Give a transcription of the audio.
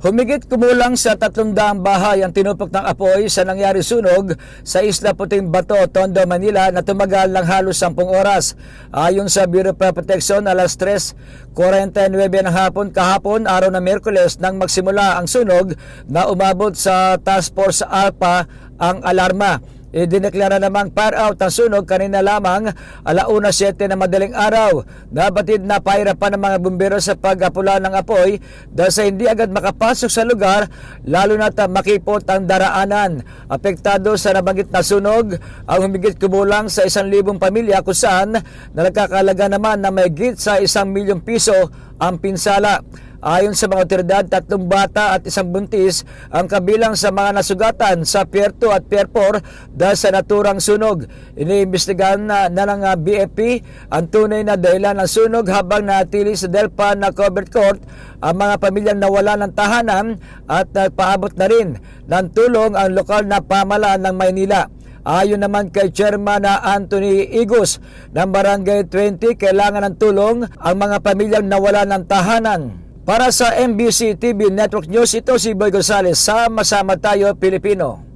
Humigit kumulang sa 300 bahay ang tinupok ng apoy sa nangyari sunog sa Isla Puting Bato, Tondo, Manila na tumagal ng halos 10 oras. Ayon sa Bureau of Protection, alas 3.49 ng hapon kahapon, araw na Merkules, nang magsimula ang sunog na umabot sa Task Force Alpha ang alarma. Idineklara namang fire out ang sunog kanina lamang alauna 7 na madaling araw. Nabatid na pahirapan ng mga bumbero sa pag-apula ng apoy dahil sa hindi agad makapasok sa lugar lalo na makipot ang daraanan. Apektado sa nabanggit na sunog ang humigit kumulang sa isang libong pamilya kung saan na nagkakalaga naman na may git sa isang milyong piso ang pinsala. Ayon sa mga otoridad, tatlong bata at isang buntis ang kabilang sa mga nasugatan sa Pier 2 at Pier 4 dahil sa naturang sunog. Iniimbestigahan na, na ng ah, BFP ang tunay na dahilan ng sunog habang natili sa Delpa na covered court ang mga pamilyang nawala ng tahanan at nagpaabot na rin ng tulong ang lokal na pamalaan ng Maynila. Ayon naman kay Chairman na Anthony Igos ng Barangay 20, kailangan ng tulong ang mga pamilyang nawala ng tahanan. Para sa MBC TV Network News, ito si Boy Gonzales. Sama-sama tayo, Pilipino.